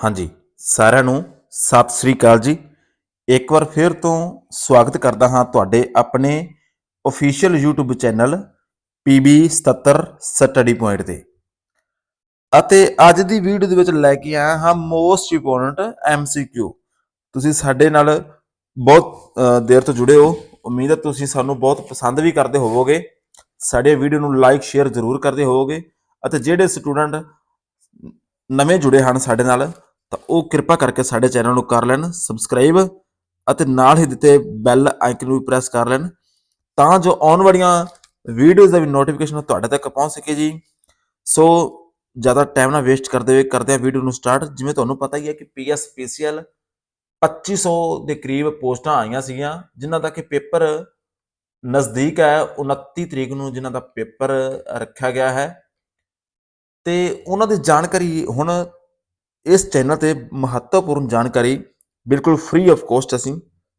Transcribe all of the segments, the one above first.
ਹਾਂਜੀ, ਸਾਰਿਆਂ ਨੂੰ ਸਤਿ ਸ੍ਰੀ ਅਕਾਲ ਜੀ। ਇੱਕ ਵਾਰ ਫਿਰ ਤੋਂ ਸਵਾਗਤ ਕਰਦਾ ਹਾਂ ਤੁਹਾਡੇ ਆਪਣੇ official YouTube channel PB 77 study point ਤੇ। ਅਤੇ ਅੱਜ ਦੀ ਵੀਡੀਓ ਦੇ ਵਿੱਚ ਲੈ ਕੇ ਆਇਆ ਹਾਂ ਮੋਸਟ ਇੰਪੋਰਟੈਂਟ MCQ ਤੁਸੀਂ ਸਾਡੇ ਨਾਲ ਬਹੁਤ ਦੇਰ ਤੋਂ ਜੁੜੇ ਹੋ। ਉਮੀਦ ਹੈ ਤੁਸੀਂ ਸਾਨੂੰ ਬਹੁਤ ਪਸੰਦ ਵੀ ਕਰਦੇ ਹੋਵੋਗੇ। ਸਾਡੇ ਵੀਡੀਓ ਨੂੰ ਲਾਈਕ ਸ਼ੇਅਰ ਜ਼ਰੂਰ ਕਰਦੇ ਹੋਵੋਗੇ। ਅਤੇ ਜਿਹੜੇ ਸਟੂਡੈਂਟ ਨਵੇਂ ਜੁੜੇ ਹਨ ਸਾਡੇ ਨਾਲ ਤਾਂ ਉਹ ਕਿਰਪਾ ਕਰਕੇ ਸਾਡੇ ਚੈਨਲ ਨੂੰ ਕਰ ਲੈਣ ਸਬਸਕ੍ਰਾਈਬ ਅਤੇ ਨਾਲ ਹੀ ਦਿੱਤੇ ਬੈਲ ਆਈਕਨ ਨੂੰ ਵੀ ਪ੍ਰੈਸ ਕਰ ਲੈਣ, ਤਾਂ ਜੋ ਆਉਣ ਵਾਲੀਆਂ ਵੀਡੀਓਜ਼ ਦਾ ਵੀ ਨੋਟੀਫਿਕੇਸ਼ਨ ਤੁਹਾਡੇ ਤੱਕ ਪਹੁੰਚ ਸਕੇ ਜੀ। ਸੋ ਜ਼ਿਆਦਾ ਟਾਈਮ ਨਾ ਵੇਸਟ ਕਰਦੇ ਹੋਏ ਕਰਦੇ ਆ ਵੀਡੀਓ ਨੂੰ ਸਟਾਰਟ ਜਿਵੇਂ ਤੁਹਾਨੂੰ ਪਤਾ ਹੀ ਹੈ ਕਿ ਪੀਐਸਪੀਸੀਐਲ 2500 ਦੇ ਕਰੀਬ ਪੋਸਟਾਂ ਆਈਆਂ ਸੀਗੀਆਂ, ਜਿਨ੍ਹਾਂ ਦਾ ਕਿ ਪੇਪਰ ਨਜ਼ਦੀਕ ਹੈ 29 ਤਰੀਕ ਨੂੰ ਜਿਨ੍ਹਾਂ ਦਾ ਪੇਪਰ ਰੱਖਿਆ ਗਿਆ ਹੈ। ਤੇ ਉਹਨਾਂ ਦੀ ਜਾਣਕਾਰੀ ਹੁਣ ਇਸ ਚੈਨਲ ਤੇ ਮਹੱਤਵਪੂਰਨ ਜਾਣਕਾਰੀ ਬਿਲਕੁਲ ਫ੍ਰੀ ਆਫ ਕੋਸਟ ਅਸੀਂ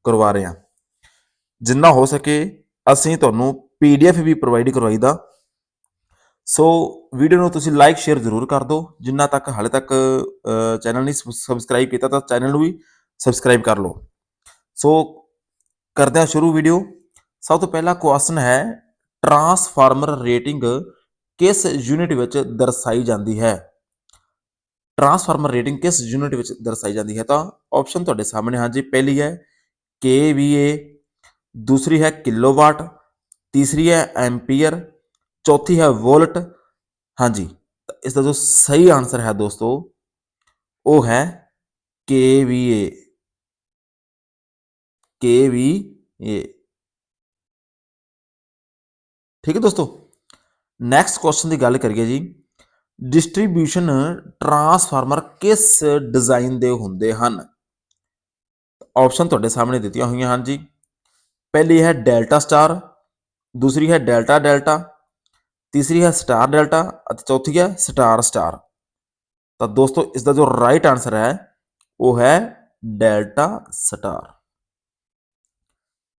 ਕਰਵਾ ਰਹੇ ਹਾਂ। ਜਿੰਨਾ ਹੋ ਸਕੇ ਅਸੀਂ ਤੁਹਾਨੂੰ ਪੀਡੀਐਫ ਵੀ ਪ੍ਰੋਵਾਈਡ ਕਰਵਾਈਦਾ। ਸੋ ਵੀਡੀਓ ਨੂੰ ਤੁਸੀਂ ਲਾਈਕ ਸ਼ੇਅਰ ਜ਼ਰੂਰ ਕਰ ਦਿਓ। ਜਿੰਨਾ ਤੱਕ ਹਾਲੇ ਤੱਕ ਚੈਨਲ ਨਹੀਂ ਸਬਸਕ੍ਰਾਈਬ ਕੀਤਾ ਤਾਂ ਚੈਨਲ ਨੂੰ ਵੀ ਸਬਸਕ੍ਰਾਈਬ ਕਰ ਲਓ। ਸੋ ਕਰਦੇ ਹਾਂ ਸ਼ੁਰੂ ਵੀਡੀਓ ਸਭ ਤੋਂ ਪਹਿਲਾ ਕੁਐਸਚਨ ਹੈ ਟਰਾਂਸਫਾਰਮਰ ਰੇਟਿੰਗ ਕਿਸ ਯੂਨਿਟ ਵਿੱਚ ਦਰਸਾਈ ਜਾਂਦੀ ਹੈ? ਟਰਾਂਸਫਾਰਮਰ ਰੇਟਿੰਗ ਕਿਸ ਯੂਨਿਟ ਵਿੱਚ ਦਰਸਾਈ ਜਾਂਦੀ ਹੈ? ਤਾਂ ਆਪਸ਼ਨ ਤੁਹਾਡੇ ਸਾਹਮਣੇ ਹਾਂ ਜੀ ਪਹਿਲੀ ਹੈ kVA ਦੂਸਰੀ ਹੈ ਕਿਲੋਵਾਟ, ਤੀਸਰੀ ਹੈ ਐਂਪੀਅਰ, ਚੌਥੀ ਹੈ ਵੋਲਟ। ਹਾਂਜੀ ਇਸ ਦਾ ਜੋ ਸਹੀ ਆਨਸਰ ਹੈ ਦੋਸਤੋ, ਉਹ ਹੈ kVA kVA ਠੀਕ ਹੈ ਦੋਸਤੋ? ਨੈਕਸਟ ਕੁਐਸਚਨ ਦੀ ਗੱਲ ਕਰੀਏ ਜੀ। ਡਿਸਟ੍ਰੀਬਿਊਸ਼ਨ ਟਰਾਂਸਫਾਰਮਰ ਕਿਸ ਡਿਜ਼ਾਈਨ ਦੇ ਹੁੰਦੇ ਹਨ? ਆਪਸ਼ਨ ਤੁਹਾਡੇ ਸਾਹਮਣੇ ਦਿੱਤੀਆਂ ਹੋਈਆਂ ਹਨ ਜੀ। ਪਹਿਲੀ ਹੈ ਡੈਲਟਾ ਸਟਾਰ, ਦੂਸਰੀ ਹੈ ਡੈਲਟਾ ਡੈਲਟਾ, ਤੀਸਰੀ ਹੈ ਸਟਾਰ ਡੈਲਟਾ ਅਤੇ ਚੌਥੀ ਹੈ ਸਟਾਰ ਸਟਾਰ। ਤਾਂ ਦੋਸਤੋ ਇਸ ਦਾ ਜੋ ਰਾਈਟ ਆਨਸਰ ਹੈ, ਉਹ ਹੈ ਡੈਲਟਾ ਸਟਾਰ।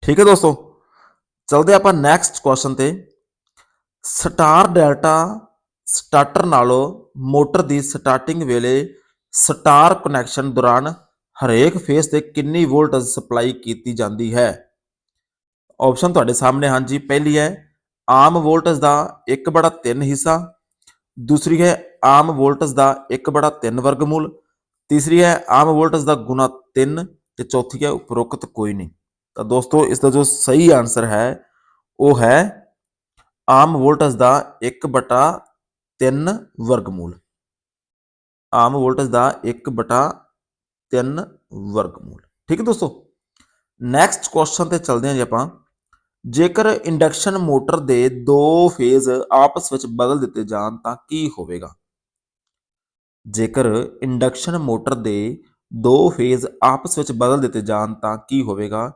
ਠੀਕ ਹੈ ਦੋਸਤੋ, ਚਲਦੇ ਆਪਾਂ ਨੈਕਸਟ ਕੁਐਸਚਨ ਤੇ। ਸਟਾਰ ਡੈਲਟਾ ਸਟਾਰਟਰ ਨਾਲੋਂ ਮੋਟਰ ਦੀ ਸਟਾਰਟਿੰਗ ਵੇਲੇ ਸਟਾਰ ਕਨੈਕਸ਼ਨ ਦੌਰਾਨ ਹਰੇਕ ਫੇਸ ਤੇ ਕਿੰਨੀ ਵੋਲਟੇਜ ਸਪਲਾਈ ਕੀਤੀ ਜਾਂਦੀ ਹੈ? ਆਪਸ਼ਨ ਤੁਹਾਡੇ ਸਾਹਮਣੇ ਹਨ ਜੀ। ਪਹਿਲੀ ਹੈ, ਆਮ ਵੋਲਟੇਜ ਦਾ 1/3 ਹਿੱਸਾ। ਦੂਸਰੀ ਹੈ, ਆਮ ਵੋਲਟੇਜ ਦਾ 1/3 ਵਰਗਮੂਲ। ਤੀਸਰੀ ਹੈ, ਆਮ ਵੋਲਟੇਜ ਦਾ ਗੁਣਾ 3 ਤੇ ਚੌਥੀ ਹੈ, ਉਪਰੋਕਤ ਕੋਈ ਨਹੀਂ। ਤਾਂ ਦੋਸਤੋ, ਇਸ ਦਾ ਜੋ ਸਹੀ ਆਨਸਰ ਹੈ, ਉਹ ਹੈ, ਆਮ ਵੋਲਟੇਜ ਦਾ 1/3 ਵਰਗਮੂਲ। ਆਮ ਵੋਲਟੇਜ ਦਾ 1/3 ਵਰਗਮੂਲ। ਠੀਕ ਹੈ ਦੋਸਤੋ? ਨੈਕਸਟ ਕੁਐਸਚਨ ਤੇ ਚੱਲਦੇ ਹਾਂ ਜੀ ਆਪਾਂ। ਜੇਕਰ ਇੰਡਕਸ਼ਨ ਮੋਟਰ ਦੇ ਦੋ ਫੇਜ਼ ਆਪਸ ਵਿੱਚ ਬਦਲ ਦਿੱਤੇ ਜਾਣ ਤਾਂ ਕੀ ਹੋਵੇਗਾ? ਜੇਕਰ ਇੰਡਕਸ਼ਨ ਮੋਟਰ ਦੇ ਦੋ ਫੇਜ਼ ਆਪਸ ਵਿੱਚ ਬਦਲ ਦਿੱਤੇ ਜਾਣ ਤਾਂ ਕੀ ਹੋਵੇਗਾ?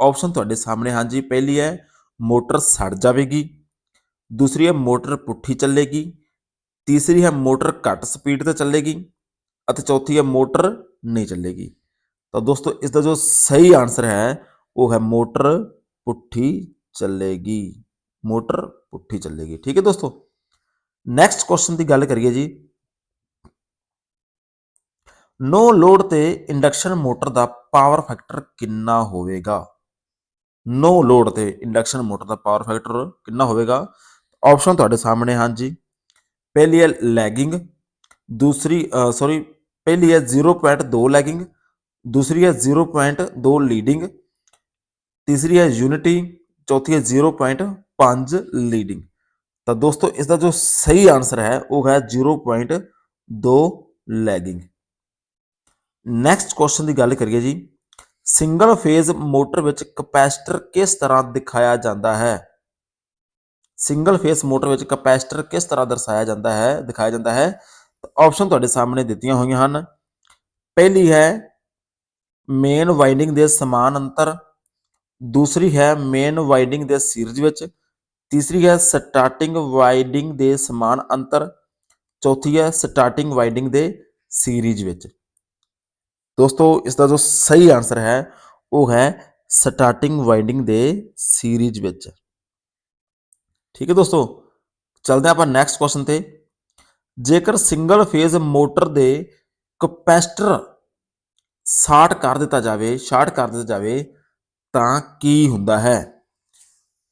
ਆਪਸ਼ਨ ਤੁਹਾਡੇ ਸਾਹਮਣੇ ਹਾਂ ਜੀ ਪਹਿਲੀ ਹੈ ਮੋਟਰ ਸੜ ਜਾਵੇਗੀ। ਦੂਸਰੀ ਹੈ ਮੋਟਰ ਪੁੱਠੀ ਚੱਲੇਗੀ। ਤੀਸਰੀ ਹੈ ਮੋਟਰ ਘੱਟ ਸਪੀਡ ਤੇ ਚੱਲੇਗੀ ਅਤੇ ਚੌਥੀ ਹੈ ਮੋਟਰ ਨਹੀਂ ਚੱਲੇਗੀ ਤਾਂ ਦੋਸਤੋ ਇਸ ਦਾ ਜੋ ਸਹੀ ਆਨਸਰ ਹੈ ਉਹ ਹੈ ਮੋਟਰ ਪੁੱਠੀ ਚੱਲੇਗੀ ਮੋਟਰ ਪੁੱਠੀ ਚੱਲੇਗੀ ਠੀਕ ਹੈ ਦੋਸਤੋ ਨੈਕਸਟ ਕੁਐਸਚਨ ਦੀ ਗੱਲ ਕਰੀਏ ਜੀ ਨੋ ਲੋਡ ਤੇ ਇੰਡਕਸ਼ਨ ਮੋਟਰ ਦਾ ਪਾਵਰ ਫੈਕਟਰ ਕਿੰਨਾ ਹੋਵੇਗਾ ਨੋ ਲੋਡ ਤੇ ਇੰਡਕਸ਼ਨ ਮੋਟਰ ਦਾ ਪਾਵਰ ਫੈਕਟਰ ਕਿੰਨਾ ਹੋਵੇਗਾ ਆਪਸ਼ਨ ਤੁਹਾਡੇ ਸਾਹਮਣੇ ਹਨ ਜੀ ਪਹਿਲੀ ਹੈ ਲੈਗਿੰਗ ਦੂਸਰੀ ਸੌਰੀ ਪਹਿਲੀ ਹੈ 0.2 ਲੈਗਿੰਗ ਦੂਸਰੀ ਹੈ 0.2 ਲੀਡਿੰਗ ਤੀਸਰੀ ਹੈ ਯੂਨਿਟੀ ਚੌਥੀ ਹੈ 0.5 ਲੀਡਿੰਗ ਤਾਂ ਦੋਸਤੋ ਇਸ ਦਾ ਜੋ ਸਹੀ ਆਨਸਰ ਹੈ, ਉਹ ਹੈ 0.2 ਲੈਗਿੰਗ ਨੈਕਸਟ ਕੁਐਸਚਨ ਦੀ ਗੱਲ ਕਰੀਏ ਜੀ। ਸਿੰਗਲ ਫੇਜ਼ ਮੋਟਰ ਵਿੱਚ ਕਪੈਸਿਟਰ ਕਿਸ ਤਰ੍ਹਾਂ ਦਿਖਾਇਆ ਜਾਂਦਾ ਹੈ? ਸਿੰਗਲ ਫੇਸ ਮੋਟਰ ਵਿੱਚ ਕਪੈਸਿਟਰ ਕਿਸ ਤਰ੍ਹਾਂ ਦਰਸਾਇਆ ਜਾਂਦਾ ਹੈ, ਦਿਖਾਇਆ ਜਾਂਦਾ ਹੈ। ਆਪਸ਼ਨ ਤੁਹਾਡੇ ਸਾਹਮਣੇ ਦਿੱਤੀਆਂ ਹੋਈਆਂ ਹਨ। ਪਹਿਲੀ ਹੈ ਮੇਨ ਵਾਈਂਡਿੰਗ ਦੇ ਸਮਾਨ ਅੰਤਰ। ਦੂਸਰੀ ਹੈ ਮੇਨ ਵਾਈਂਡਿੰਗ ਦੇ ਸੀਰੀਜ਼ ਵਿੱਚ। ਤੀਸਰੀ ਹੈ ਸਟਾਰਟਿੰਗ ਵਾਈਂਡਿੰਗ ਦੇ ਸਮਾਨ ਅੰਤਰ। ਚੌਥੀ ਹੈ ਸਟਾਰਟਿੰਗ ਵਾਈਂਡਿੰਗ ਦੇ ਸੀਰੀਜ਼ ਵਿੱਚ। ਦੋਸਤੋ, ਇਸ ਦਾ ਜੋ ਸਹੀ ਆਨਸਰ ਹੈ, ਉਹ ਹੈ ਸਟਾਰਟਿੰਗ ਵਾਈਂਡਿੰਗ ਦੇ ਸੀਰੀਜ਼ ਵਿੱਚ। ਠੀਕ ਹੈ ਦੋਸਤੋ, ਚਲਦੇ ਆਪਾਂ ਨੈਕਸਟ ਕੁਐਸਚਨ ਤੇ। ਜੇਕਰ ਸਿੰਗਲ ਫੇਜ਼ ਮੋਟਰ ਦੇ ਕਪੈਸਟਰ ਸ਼ਾਰਟ ਕਰ ਦਿੱਤਾ ਜਾਵੇ ਸ਼ਾਰਟ ਕਰ ਦਿੱਤਾ ਜਾਵੇ, ਤਾਂ ਕੀ ਹੁੰਦਾ ਹੈ?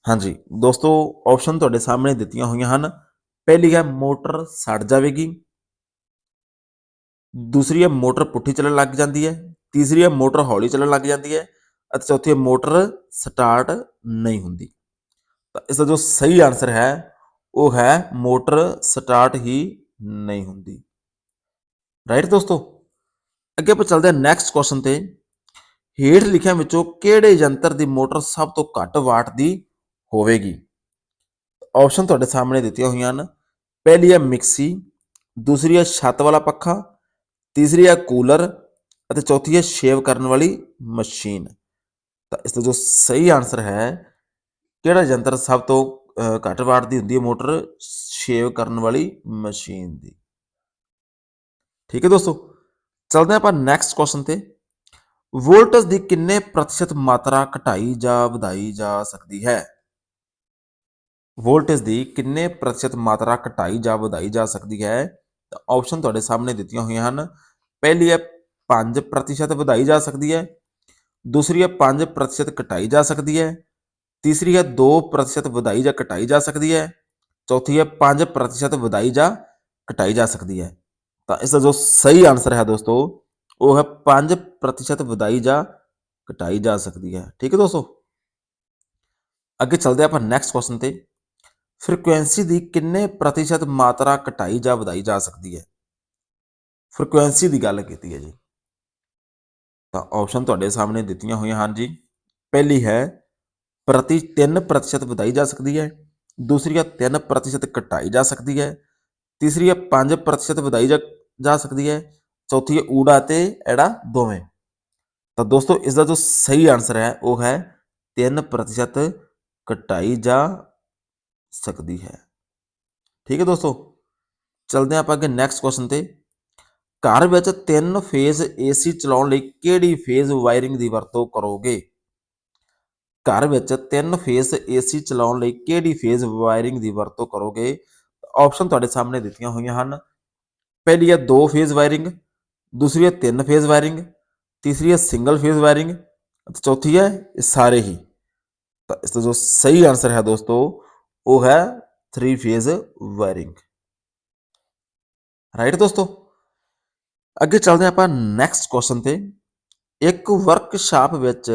ਹਾਂਜੀ, ਦੋਸਤੋ ਆਪਸ਼ਨ ਤੁਹਾਡੇ ਸਾਹਮਣੇ ਦਿੱਤੀਆਂ ਹੋਈਆਂ ਹਨ। ਪਹਿਲੀ ਹੈ ਮੋਟਰ ਸੜ ਜਾਵੇਗੀ। ਦੂਸਰੀ ਹੈ ਮੋਟਰ ਪੁੱਠੀ ਚੱਲਣ ਲੱਗ ਜਾਂਦੀ ਹੈ। ਤੀਸਰੀ ਹੈ ਮੋਟਰ ਹੌਲੀ ਚੱਲਣ ਲੱਗ ਜਾਂਦੀ ਹੈ। ਅਤੇ ਚੌਥੀ ਹੈ ਮੋਟਰ ਸਟਾਰਟ ਨਹੀਂ ਹੁੰਦੀ। ਤਾਂ ਇਸ ਦਾ ਜੋ ਸਹੀ ਆਨਸਰ ਹੈ, ਉਹ ਹੈ ਮੋਟਰ ਸਟਾਰਟ ਹੀ ਨਹੀਂ ਹੁੰਦੀ। ਰਾਈਟ ਦੋਸਤੋ? ਅੱਗੇ ਆਪਾਂ ਚੱਲਦੇ ਹਾਂ ਨੈਕਸਟ ਕੁਐਸਚਨ ਤੇ। ਹੇਠ ਲਿਖਿਆਂ ਵਿੱਚੋਂ ਕਿਹੜੇ ਯੰਤਰ ਦੀ ਮੋਟਰ ਸਭ ਤੋਂ ਘੱਟ ਵਾਟ ਦੀ ਹੋਵੇਗੀ? ਆਪਸ਼ਨ ਤੁਹਾਡੇ ਸਾਹਮਣੇ ਦਿੱਤੀਆਂ ਹੋਈਆਂ ਹਨ। ਪਹਿਲੀ ਹੈ ਮਿਕਸੀ, ਦੂਸਰੀ ਹੈ ਛੱਤ ਵਾਲਾ ਪੱਖਾ, ਤੀਸਰੀ ਹੈ ਕੂਲਰ ਅਤੇ ਚੌਥੀ ਹੈ ਸ਼ੇਵ ਕਰਨ ਵਾਲੀ ਮਸ਼ੀਨ। ਤਾਂ ਇਸ ਦਾ ਜੋ ਸਹੀ ਆਨਸਰ ਹੈ ਕਿਹੜਾ ਯੰਤਰ ਸਭ ਤੋਂ ਅਹ, ਘੱਟ ਵਾਟ ਦੀ ਹੁੰਦੀ ਹੈ ਮੋਟਰ? ਸ਼ੇਵ ਕਰਨ ਵਾਲੀ ਮਸ਼ੀਨ ਦੀ। ਠੀਕ ਹੈ ਦੋਸਤੋ ਚਲਦੇ ਹਾਂ ਆਪਾਂ ਨੈਕਸਟ ਕੁਐਸਚਨ ਤੇ। ਵੋਲਟੇਜ ਦੀ ਕਿੰਨੇ ਪ੍ਰਤੀਸ਼ਤ ਮਾਤਰਾ ਘਟਾਈ ਜਾਂ ਵਧਾਈ ਜਾ ਸਕਦੀ ਹੈ? ਵੋਲਟੇਜ ਦੀ ਕਿੰਨੇ ਪ੍ਰਤੀਸ਼ਤ ਮਾਤਰਾ ਘਟਾਈ ਜਾਂ ਵਧਾਈ ਜਾ ਸਕਦੀ ਹੈ? ਤਾਂ ਆਪਸ਼ਨ ਤੁਹਾਡੇ ਸਾਹਮਣੇ ਦਿੱਤੀਆਂ ਹੋਈਆਂ ਹਨ। ਪਹਿਲੀ ਹੈ 5% ਪ੍ਰਤੀਸ਼ਤ ਵਧਾਈ ਜਾ ਸਕਦੀ ਹੈ। ਦੂਸਰੀ ਹੈ 5% ਪ੍ਰਤੀਸ਼ਤ ਘਟਾਈ ਜਾ ਸਕਦੀ ਹੈ। ਤੀਸਰੀ ਹੈ 2% ਪ੍ਰਤੀਸ਼ਤ ਵਧਾਈ ਜਾਂ ਘਟਾਈ ਜਾ ਸਕਦੀ ਹੈ ਚੌਥੀ ਹੈ 5% ਪ੍ਰਤੀਸ਼ਤ ਵਧਾਈ ਜਾਂ ਘਟਾਈ ਜਾ ਸਕਦੀ ਹੈ ਤਾਂ ਇਸ ਦਾ ਜੋ ਸਹੀ ਆਨਸਰ ਹੈ ਦੋਸਤੋ ਉਹ ਹੈ 5% ਪ੍ਰਤੀਸ਼ਤ ਵਧਾਈ ਜਾਂ ਘਟਾਈ ਜਾ ਸਕਦੀ ਹੈ ਠੀਕ ਹੈ ਦੋਸਤੋ ਅੱਗੇ ਚੱਲਦੇ ਹਾਂ ਆਪਾਂ ਨੈਕਸਟ ਕੁਐਸਚਨ ਤੇ ਫ੍ਰੀਕੁਐਂਸੀ ਦੀ ਕਿੰਨੇ ਪ੍ਰਤੀਸ਼ਤ ਮਾਤਰਾ ਘਟਾਈ ਜਾਂ ਵਧਾਈ ਜਾ ਸਕਦੀ ਹੈ ਫ੍ਰੀਕੁਐਂਸੀ ਦੀ ਗੱਲ ਕੀਤੀ ਹੈ ਜੀ ਤਾਂ ਆਪਸ਼ਨ ਤੁਹਾਡੇ ਸਾਹਮਣੇ ਦਿੱਤੀਆਂ ਹੋਈਆਂ ਹਨ ਜੀ ਪਹਿਲੀ ਹੈ ਪ੍ਰਤੀ 3% ਵਧਾਈ ਜਾ ਸਕਦੀ ਹੈ। ਦੂਸਰੀ ਹੈ 3% ਘਟਾਈ ਜਾ ਸਕਦੀ ਹੈ। ਤੀਸਰੀ ਹੈ 5% ਵਧਾਈ ਜਾ ਜਾ ਸਕਦੀ ਹੈ। ਚੌਥੀ ਹੈ ਊੜਾ ਤੇ ਐੜਾ ਦੋਵੇਂ। ਤਾਂ ਦੋਸਤੋ ਇਸ ਦਾ ਜੋ ਸਹੀ ਆਨਸਰ ਹੈ, ਉਹ ਹੈ 3% ਘਟਾਈ ਜਾ ਸਕਦੀ ਹੈ। ਠੀਕ ਹੈ ਦੋਸਤੋ, ਚਲਦੇ ਹਾਂ ਆਪਾਂ ਅੱਗੇ ਨੈਕਸਟ ਕੁਐਸਚਨ ਤੇ। ਘਰ ਵਿੱਚ ਤਿੰਨ ਫੇਜ਼ ਏਸੀ ਚਲਾਉਣ ਲਈ ਕਿਹੜੀ ਫੇਜ਼ ਵਾਇਰਿੰਗ ਦੀ ਵਰਤੋਂ ਕਰੋਗੇ? ਘਰ ਵਿੱਚ ਤਿੰਨ ਫੇਜ਼ ਏਸੀ ਚਲਾਉਣ ਲਈ ਕਿਹੜੀ ਫੇਜ਼ ਵਾਇਰਿੰਗ ਦੀ ਵਰਤੋਂ ਕਰੋਗੇ? ਆਪਸ਼ਨ ਤੁਹਾਡੇ ਸਾਹਮਣੇ ਦਿੱਤੀਆਂ ਹੋਈਆਂ ਹਨ। ਪਹਿਲੀ ਹੈ ਦੋ ਫੇਜ਼ ਵਾਇਰਿੰਗ, ਦੂਸਰੀ ਹੈ ਤਿੰਨ ਫੇਜ਼ ਵਾਇਰਿੰਗ, ਤੀਸਰੀ ਹੈ ਸਿੰਗਲ ਫੇਜ਼ ਵਾਇਰਿੰਗ ਅਤੇ ਚੌਥੀ ਹੈ ਇਹ ਸਾਰੇ ਹੀ। ਤਾਂ ਇਸ ਦਾ ਜੋ ਸਹੀ ਆਨਸਰ ਹੈ ਦੋਸਤੋ, ਉਹ ਹੈ 3 ਫੇਜ਼ ਵਾਇਰਿੰਗ ਰਾਈਟ ਦੋਸਤੋ? ਅੱਗੇ ਚੱਲਦੇ ਹਾਂ ਆਪਾਂ ਨੈਕਸਟ ਕੁਐਸਚਨ ਤੇ। ਇੱਕ ਵਰਕਸ਼ਾਪ ਵਿੱਚ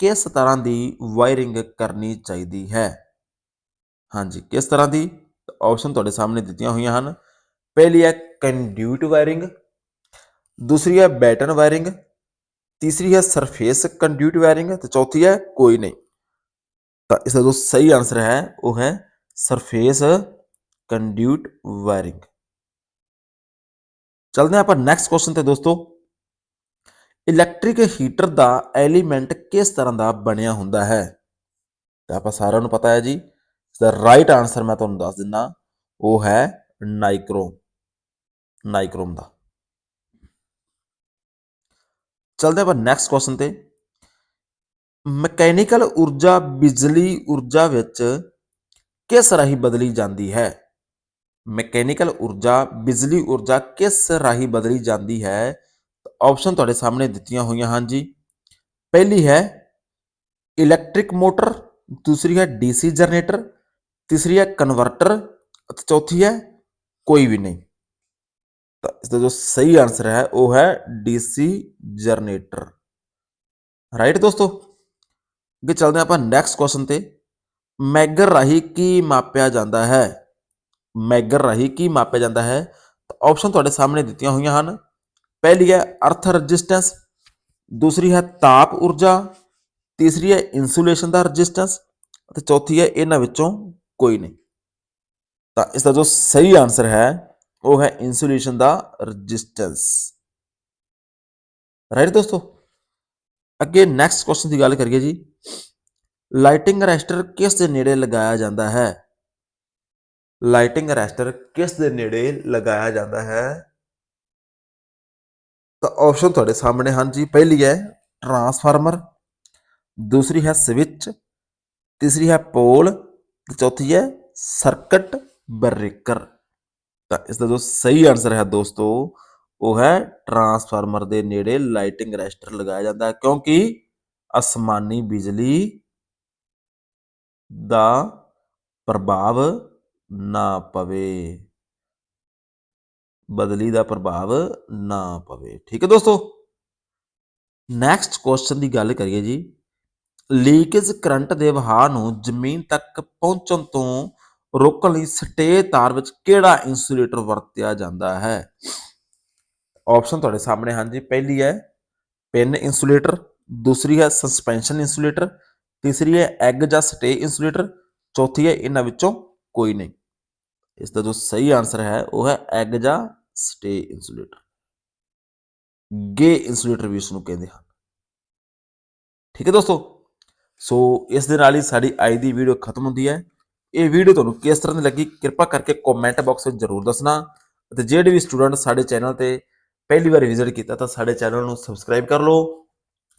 ਕਿਸ ਤਰ੍ਹਾਂ ਦੀ ਵਾਇਰਿੰਗ ਕਰਨੀ ਚਾਹੀਦੀ ਹੈ? ਹਾਂਜੀ, ਕਿਸ ਤਰ੍ਹਾਂ ਦੀ? ਆਪਸ਼ਨ ਤੁਹਾਡੇ ਸਾਹਮਣੇ ਦਿੱਤੀਆਂ ਹੋਈਆਂ ਹਨ। ਪਹਿਲੀ ਹੈ ਕੰਡਿਊਟ ਵਾਇਰਿੰਗ ਦੂਸਰੀ ਹੈ ਬੈਟਨ ਵਾਇਰਿੰਗ ਤੀਸਰੀ ਹੈ ਸਰਫੇਸ ਕੰਡਿਊਟ ਵਾਇਰਿੰਗ ਤੇ ਚੌਥੀ ਹੈ ਕੋਈ ਨਹੀਂ। ਤਾਂ ਇਸ ਦਾ ਜੋ ਸਹੀ ਆਨਸਰ ਹੈ, ਉਹ ਹੈ ਸਰਫੇਸ ਕੰਡਿਊਟ ਵਾਇਰਿੰਗ ਚਲਦੇ ਹਾਂ ਆਪਾਂ ਨੈਕਸਟ ਕੁਐਸਚਨ ਤੇ ਦੋਸਤੋ। ਇਲੈਕਟ੍ਰਿਕ ਹੀਟਰ ਦਾ ਐਲੀਮੈਂਟ ਕਿਸ ਤਰ੍ਹਾਂ ਦਾ ਬਣਿਆ ਹੁੰਦਾ ਹੈ? ਤਾਂ ਆਪਾਂ ਸਾਰਿਆਂ ਨੂੰ ਪਤਾ ਹੈ ਜੀ। ਇਸ ਦਾ ਰਾਈਟ ਆਨਸਰ ਮੈਂ ਤੁਹਾਨੂੰ ਦੱਸ ਦਿੰਦਾ। ਉਹ ਹੈ ਨਾਈਕਰੋਮ ਨਾਈਕ੍ਰੋਮ ਦਾ। ਚਲਦੇ ਆਪਾਂ ਨੈਕਸਟ ਕੁਐਸਚਨ ਤੇ। ਮਕੈਨੀਕਲ ਊਰਜਾ, ਬਿਜਲੀ ਊਰਜਾ ਵਿੱਚ ਕਿਸ ਰਾਹੀਂ ਬਦਲੀ ਜਾਂਦੀ ਹੈ? ਮਕੈਨੀਕਲ ਊਰਜਾ, ਬਿਜਲੀ ਊਰਜਾ ਕਿਸ ਰਾਹੀਂ ਬਦਲੀ ਜਾਂਦੀ ਹੈ? ਆਪਸ਼ਨ ਤੁਹਾਡੇ ਸਾਹਮਣੇ ਦਿੱਤੀਆਂ ਹੋਈਆਂ ਹਨ ਜੀ ਪਹਿਲੀ ਹੈ ਇਲੈਕਟ੍ਰਿਕ ਮੋਟਰ ਦੂਸਰੀ ਹੈ ਡੀਸੀ ਜਨਰੇਟਰ ਤੀਸਰੀ ਹੈ ਕਨਵਰਟਰ ਅਤੇ ਚੌਥੀ ਹੈ ਕੋਈ ਵੀ ਨਹੀਂ ਤਾਂ ਇਸ ਦਾ ਜੋ ਸਹੀ ਆਨਸਰ ਹੈ ਉਹ ਹੈ ਡੀਸੀ ਜਨਰੇਟਰ ਰਾਈਟ ਦੋਸਤੋ ਅੱਗੇ ਚੱਲਦੇ ਹਾਂ ਆਪਾਂ ਨੈਕਸਟ ਕੁਐਸਚਨ ਤੇ ਮੈਗਰ ਰਾਹੀਂ ਕੀ ਮਾਪਿਆ ਜਾਂਦਾ ਹੈ ਮੈਗਰ ਰਾਹੀਂ ਕੀ ਮਾਪਿਆ ਜਾਂਦਾ ਹੈ ਤਾਂ ਆਪਸ਼ਨ ਤੁਹਾਡੇ ਸਾਹਮਣੇ ਦਿੱਤੀਆਂ ਹੋਈਆਂ ਹਨ ਪਹਿਲੀ ਹੈ ਅਰਥ ਰੈਜ਼ਿਸਟੈਂਸ, ਦੂਸਰੀ ਹੈ ਤਾਪ ਊਰਜਾ, ਤੀਸਰੀ ਹੈ ਇਨਸੂਲੇਸ਼ਨ ਦਾ ਰੈਜ਼ਿਸਟੈਂਸ ਅਤੇ ਚੌਥੀ ਹੈ ਇਹਨਾਂ ਵਿੱਚੋਂ ਕੋਈ ਨਹੀਂ। ਤਾਂ ਇਸ ਦਾ ਜੋ ਸਹੀ ਆਨਸਰ ਹੈ, ਉਹ ਹੈ ਇਨਸੂਲੇਸ਼ਨ ਦਾ ਰੈਜ਼ਿਸਟੈਂਸ। ਰਾਈਟ ਦੋਸਤੋ? ਅੱਗੇ ਨੈਕਸਟ ਕੁਐਸਚਨ ਦੀ ਗੱਲ ਕਰੀਏ ਜੀ। ਲਾਈਟਿੰਗ ਰੈਸਟਰ ਕਿਸ ਦੇ ਨੇੜੇ ਲਗਾਇਆ ਜਾਂਦਾ ਹੈ? ਲਾਈਟਿੰਗ ਰੈਸਟਰ ਕਿਸ ਦੇ ਨੇੜੇ ਲਗਾਇਆ ਜਾਂਦਾ ਹੈ? ਤਾਂ ਆਪਸ਼ਨ ਤੁਹਾਡੇ ਸਾਹਮਣੇ ਹਨ ਜੀ ਪਹਿਲੀ ਹੈ ਟਰਾਂਸਫਾਰਮਰ ਦੂਸਰੀ ਹੈ ਸਵਿਚ ਤੀਸਰੀ ਹੈ ਪੋਲ ਤੇ ਚੌਥੀ ਹੈ ਸਰਕਟ ਬ੍ਰੇਕਰ ਤਾਂ ਇਸ ਦਾ ਜੋ ਸਹੀ ਆਨਸਰ ਹੈ ਦੋਸਤੋ, ਉਹ ਹੈ ਟਰਾਂਸਫਾਰਮਰ ਦੇ ਨੇੜੇ ਲਾਈਟਿੰਗ ਰੈਸਟਰ ਲਗਾਇਆ ਜਾਂਦਾ ਹੈ, ਕਿਉਂਕਿ ਅਸਮਾਨੀ ਬਿਜਲੀ ਦਾ ਪ੍ਰਭਾਵ ਨਾ ਪਵੇ। ਬਦਲੀ ਦਾ ਪ੍ਰਭਾਵ ਨਾ ਪਵੇ। ਠੀਕ ਹੈ ਦੋਸਤੋ? ਨੈਕਸਟ ਕੁਐਸਚਨ ਦੀ ਗੱਲ ਕਰੀਏ ਜੀ। ਲੀਕੇਜ ਕਰੰਟ ਦੇ ਵਹਾਅ ਨੂੰ ਜ਼ਮੀਨ ਤੱਕ ਪਹੁੰਚਣ ਤੋਂ ਰੋਕਣ ਲਈ ਸਟੇ ਤਾਰ ਵਿੱਚ ਕਿਹੜਾ ਇਨਸੂਲੇਟਰ ਵਰਤਿਆ ਜਾਂਦਾ ਹੈ? ਆਪਸ਼ਨ ਤੁਹਾਡੇ ਸਾਹਮਣੇ ਹਨ ਜੀ। ਪਹਿਲੀ ਹੈ ਪਿਨ ਇਨਸੂਲੇਟਰ ਦੂਸਰੀ ਹੈ ਸਸਪੈਂਸ਼ਨ ਇਨਸੂਲੇਟਰ ਤੀਸਰੀ ਹੈ ਐਗ ਜਾਂ ਸਟੇ ਇਨਸੂਲੇਟਰ ਚੌਥੀ ਹੈ ਇਹਨਾਂ ਵਿੱਚੋਂ ਕੋਈ ਨਹੀਂ। ਇਸ ਦਾ ਜੋ ਸਹੀ ਆਨਸਰ ਹੈ ਉਹ ਹੈ ਐਗ ਜਾਂ ਸਟੇ ਇਨਸੂਲੇਟਰ ਗੇ ਇਨਸੂਲੇਟਰ ਵੀ ਇਸ ਨੂੰ ਕਹਿੰਦੇ ਹਨ। ਠੀਕ ਹੈ ਦੋਸਤੋ, ਸੋ ਇਸ ਦੇ ਨਾਲ ਹੀ ਸਾਡੀ ਅੱਜ ਦੀ ਵੀਡੀਓ ਖਤਮ ਹੁੰਦੀ ਹੈ। ਇਹ ਵੀਡੀਓ ਤੁਹਾਨੂੰ ਕਿਸ ਤਰ੍ਹਾਂ ਦੀ ਲੱਗੀ, ਕਿਰਪਾ ਕਰਕੇ ਕਮੈਂਟ ਬਾਕਸ ਵਿੱਚ ਜ਼ਰੂਰ ਦੱਸਣਾ। ਅਤੇ ਜਿਹੜੇ ਵੀ ਸਟੂਡੈਂਟ ਸਾਡੇ ਚੈਨਲ ਤੇ ਪਹਿਲੀ ਵਾਰ ਵਿਜ਼ਿਟ ਕੀਤਾ, ਤਾਂ ਸਾਡੇ ਚੈਨਲ ਨੂੰ ਸਬਸਕ੍ਰਾਈਬ ਕਰ ਲਓ।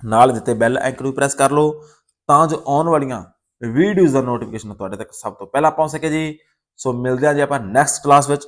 ਨਾਲ ਦਿੱਤੇ ਬੈਲ ਆਈਕਨ ਨੂੰ ਪ੍ਰੈਸ ਕਰ ਲਓ। ਤਾਂ ਜੋ ਆਉਣ ਵਾਲੀਆਂ ਵੀਡੀਓਜ਼ ਦਾ ਨੋਟੀਫਿਕੇਸ਼ਨ ਤੁਹਾਡੇ ਤੱਕ ਸਭ ਤੋਂ ਪਹਿਲਾਂ ਪਹੁੰਚ ਸਕੇ ਜੀ। ਸੋ ਮਿਲਦੇ ਹਾਂ ਜੀ ਆਪਾਂ ਨੈਕਸਟ ਕਲਾਸ ਵਿੱਚ।